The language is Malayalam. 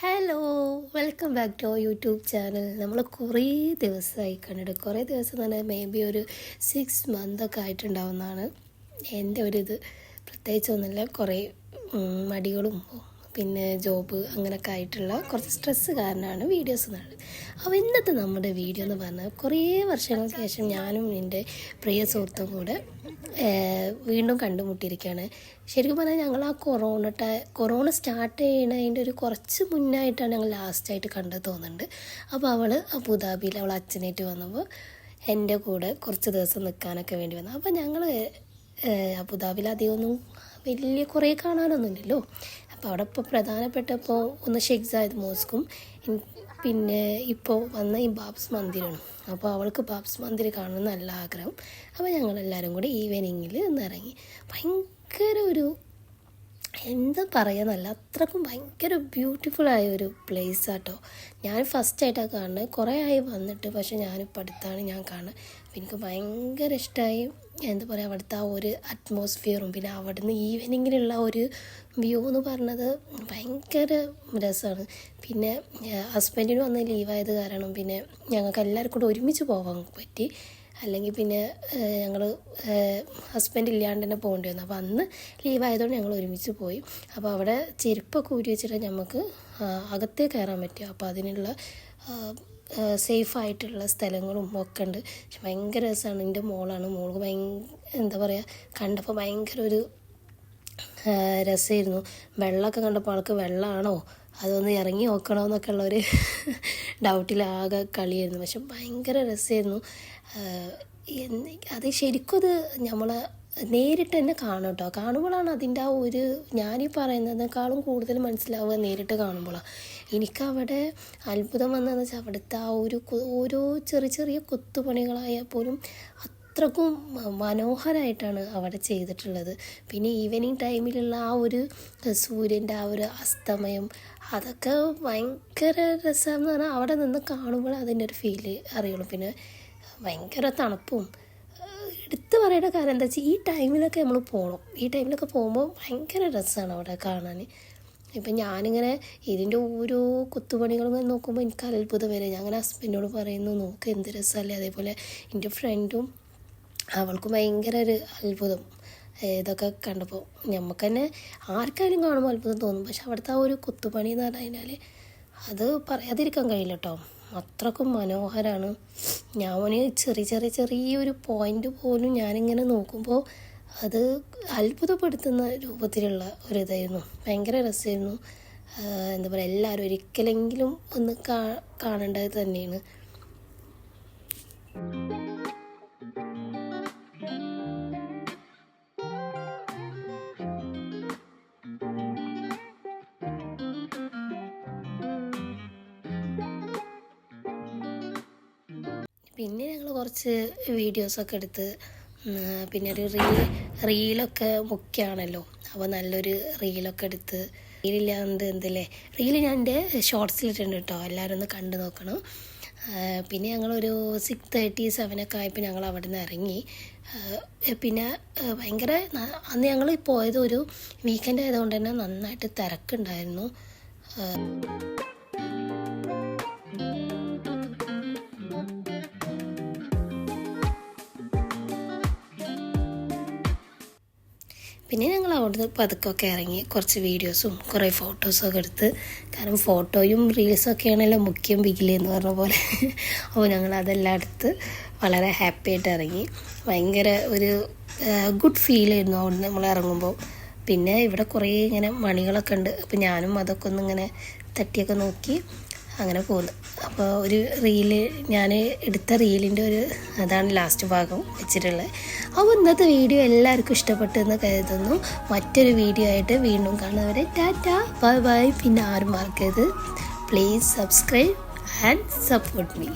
Hello welcome back to YouTube channel നമ്മൾ കുറേ ദിവസമായി കണ്ടിട്ട് കുറേ ദിവസം തന്നെ മേ ബി ഒരു സിക്സ് മന്തൊക്കെ ആയിട്ടുണ്ടാവുന്നതാണ്. എന്റെ ഒരു ഇത് പ്രത്യേകിച്ചൊന്നുമില്ല കുറേ മടികളും പിന്നെ ജോബ് അങ്ങനെയൊക്കെ ആയിട്ടുള്ള കുറച്ച് സ്ട്രെസ്സ് കാരണമാണ് വീഡിയോസ് എന്നുള്ളത് അപ്പോൾ ഇന്നത്തെ നമ്മുടെ വീഡിയോ എന്ന് പറഞ്ഞാൽ കുറേ വർഷങ്ങൾക്ക് ശേഷം ഞാനും എന്റെ പ്രിയ സുഹൃത്തും കൂടെ വീണ്ടും കണ്ടുമുട്ടിയിരിക്കുകയാണ്. ശരിക്കും പറഞ്ഞാൽ ഞങ്ങൾ ആ കൊറോണ ടൈ കൊറോണ സ്റ്റാർട്ട് ചെയ്യണതിന്റെ ഒരു കുറച്ച് മുന്നായിട്ടാണ് ഞങ്ങൾ ലാസ്റ്റായിട്ട് കണ്ടത് തോന്നുന്നുണ്ട്. അപ്പോൾ അവൾ അബുദാബിയിൽ അവൾ അച്ഛനായിട്ട് വന്നപ്പോൾ എന്റെ കൂടെ കുറച്ച് ദിവസം നിൽക്കാനൊക്കെ വേണ്ടി വന്നു. അപ്പോൾ ഞങ്ങൾ അബുദാബിയിൽ അധികമൊന്നും വലിയ കുറേ കാണാനൊന്നുമില്ലല്ലോ. അപ്പോൾ അവിടെ ഇപ്പോൾ ഒന്ന് ഷെയ്ഖ് സായിദ് മോസ്കും പിന്നെ ഇപ്പോൾ വന്ന ഈ ബാബ്സ് മന്ദിരാണ് അപ്പോൾ അവൾക്ക് ബാബ്സ് മന്ദിർ കാണണം നല്ല ആഗ്രഹം. അപ്പോൾ ഞങ്ങളെല്ലാവരും കൂടി ഈവനിങ്ങിൽ ഒന്ന് ഇറങ്ങി. ഭയങ്കര ഒരു എന്താ പറയാന്നല്ല. അത്രക്കും ഭയങ്കര ബ്യൂട്ടിഫുൾ ആയ ഒരു പ്ലേസ് ആട്ടോ. ഞാൻ ഫസ്റ്റ് ആയിട്ടാണ് കാണുന്നത്. കുറേ ആയി വന്നിട്ട് പക്ഷെ ഞാനിപ്പോൾ അടുത്താണ് ഞാൻ കാണുന്നത്. എനിക്ക് ഭയങ്കര ഇഷ്ടമായി എന്താ പറയുക അവിടുത്തെ ആ ഒരു അറ്റ്മോസ്ഫിയറും പിന്നെ അവിടുന്ന് ഈവനിങ്ങിലുള്ള ഒരു വ്യൂ എന്ന് പറഞ്ഞത് ഭയങ്കര രസമാണ്. പിന്നെ ഹസ്ബൻഡിന് വന്ന് ലീവായത് കാരണം പിന്നെ ഞങ്ങൾക്ക് എല്ലാവർക്കും കൂടെ ഒരുമിച്ച് പോകാൻ പറ്റി. അല്ലെങ്കിൽ പിന്നെ ഞങ്ങൾ ഹസ്ബൻഡ് ഇല്ലാണ്ട് തന്നെ പോകേണ്ടി വന്നു. അപ്പോൾ അന്ന് ലീവായതുകൊണ്ട് ഞങ്ങൾ ഒരുമിച്ച് പോയി. അപ്പോൾ അവിടെ ചെരുപ്പൊക്കെ ഊരി വെച്ചിട്ട് നമുക്ക് അകത്തേ കയറാൻ പറ്റും. അപ്പോൾ അതിനുള്ള സേഫ് ആയിട്ടുള്ള സ്ഥലങ്ങളും ഒക്കെ ഉണ്ട്. പക്ഷെ ഭയങ്കര രസമാണ്. എന്റെ മോളാണ്. മോൾക്ക് ഭയങ്കര എന്താ പറയുക കണ്ടപ്പോൾ ഭയങ്കര ഒരു രസമായിരുന്നു വെള്ളമൊക്കെ കണ്ടപ്പോൾ ആൾക്ക് വെള്ളമാണോ അതൊന്ന് ഇറങ്ങി നോക്കണമെന്നൊക്കെ ഉള്ള ഉള്ളൊരു ഡൗട്ടിലാകെ കളിയായിരുന്നു. പക്ഷെ ഭയങ്കര രസമായിരുന്നു. അത് ശരിക്കും അത് നമ്മളെ നേരിട്ട് തന്നെ കാണും കേട്ടോ. കാണുമ്പോഴാണ് അതിന്റെ ആ ഒരു ഞാനീ പറയുന്നതിനേക്കാളും കൂടുതൽ മനസ്സിലാവുക നേരിട്ട് കാണുമ്പോഴാണ്. എനിക്കവിടെ അത്ഭുതം വന്നതെന്ന് വെച്ചാൽ അവിടുത്തെ ആ ഒരു ഓരോ ചെറിയ ചെറിയ കൊത്തുപണികളായാൽ പോലും അത്രക്കും മനോഹരമായിട്ടാണ് അവിടെ ചെയ്തിട്ടുള്ളത്. പിന്നെ ഈവനിങ് ടൈമിലുള്ള ആ ഒരു സൂര്യന്റെ ആ ഒരു അസ്തമയം അതൊക്കെ ഭയങ്കര രസമെന്ന് പറഞ്ഞാൽ അവിടെ നിന്ന് കാണുമ്പോൾ അതിന്റെ ഒരു ഫീൽ അറിയുള്ളൂ. പിന്നെ ഭയങ്കര തണുപ്പും എടുത്ത് പറയേണ്ട കാര്യം എന്താ വെച്ചാൽ ഈ ടൈമിലൊക്കെ നമ്മൾ പോകണം ഈ ടൈമിലൊക്കെ പോകുമ്പോൾ ഭയങ്കര രസമാണ് അവിടെ കാണാൻ ഇപ്പം ഞാനിങ്ങനെ ഇതിന്റെ ഓരോ കുത്തുപണികളും നോക്കുമ്പോൾ എനിക്ക് അത്ഭുതം വരെ. ഞാൻ അങ്ങനെ ഹസ്ബൻഡിനോട് പറയുന്നു നോക്ക് എന്ത് രസമല്ലേ? അതേപോലെ എന്റെ ഫ്രണ്ടും അവൾക്ക് ഭയങ്കര ഒരു അത്ഭുതം. ഇതൊക്കെ കണ്ടപ്പോൾ നമുക്ക് തന്നെ ആർക്കായാലും കാണുമ്പോൾ അത്ഭുതം തോന്നും. പക്ഷെ അവിടുത്തെ ആ ഒരു കുത്തുപണി എന്ന് പറഞ്ഞു കഴിഞ്ഞാൽ അത് പറയാതിരിക്കാൻ കഴിയില്ല കേട്ടോ. അത്രക്കും മനോഹരമാണ് ഞാൻ ചെറിയ ചെറിയ ചെറിയൊരു പോയിന്റ് പോലും ഞാനിങ്ങനെ നോക്കുമ്പോൾ അത് അത്ഭുതപ്പെടുത്തുന്ന രൂപത്തിലുള്ള ഒരു ഇതായിരുന്നു. ഭയങ്കര രസമായിരുന്നു. എന്താ പറയുക എല്ലാവരും ഒരിക്കലെങ്കിലും ഒന്ന് കാ കാണേണ്ടത് തന്നെയാണ്. പിന്നെ ഞങ്ങൾ കുറച്ച് വീഡിയോസൊക്കെ എടുത്ത് പിന്നെ ഒരു റീൽ റീലൊക്കെ മുഖ്യമാണല്ലോ അപ്പോൾ നല്ലൊരു റീലൊക്കെ എടുത്ത് റീലില്ലാണ്ട് എന്തല്ലേ റീൽ ഞാൻ എന്റെ ഷോർട്സിലിട്ടുണ്ട് കേട്ടോ എല്ലാവരും ഒന്ന് കണ്ടു നോക്കണം. പിന്നെ ഞങ്ങളൊരു സിക്സ് തേർട്ടി സെവനൊക്കെ ആയപ്പോൾ ഞങ്ങൾ അവിടെ നിന്ന് ഇറങ്ങി പിന്നെ ഭയങ്കര അന്ന് ഞങ്ങൾ പോയത് ഒരു വീക്കെൻഡ് ആയതുകൊണ്ട് തന്നെ നന്നായിട്ട് തിരക്കുണ്ടായിരുന്നു. ആ, പിന്നെ ഞങ്ങൾ അവിടുന്ന് പതുക്കൊക്കെ ഇറങ്ങി കുറച്ച് വീഡിയോസും കുറേ ഫോട്ടോസൊക്കെ എടുത്ത്. കാരണം ഫോട്ടോയും റീൽസും ഒക്കെയാണല്ലോ മുഖ്യം ബിഗിലി എന്ന് പറഞ്ഞ പോലെ. അപ്പോൾ ഞങ്ങൾ അതെല്ലാം എടുത്ത് വളരെ ഹാപ്പി ആയിട്ട് ഇറങ്ങി. ഭയങ്കര ഒരു ഗുഡ് ഫീൽ ആയിരുന്നു അവിടുന്ന് നമ്മൾ ഇറങ്ങുമ്പോൾ. പിന്നെ ഇവിടെ കുറേ ഇങ്ങനെ മണികളൊക്കെ ഉണ്ട്. അപ്പോൾ ഞാനും അതൊക്കെ ഒന്ന് ഇങ്ങനെ തട്ടിയൊക്കെ നോക്കി. അങ്ങനെ പോകുന്നു. അപ്പോൾ ഒരു റീൽ ഞാൻ എടുത്ത റീലിന്റെ ഒരു അതാണ് ലാസ്റ്റ് ഭാഗം വെച്ചിട്ടുള്ളത്. അപ്പോൾ ഇന്നത്തെ വീഡിയോ എല്ലാവർക്കും ഇഷ്ടപ്പെട്ടു എന്ന് കരുതുന്നു. മറ്റൊരു വീഡിയോ ആയിട്ട് വീണ്ടും കാണുന്നവരെ ടാറ്റ. ബൈ ബൈ പിന്നെ ആരും മറക്കരുത്. Please subscribe and support me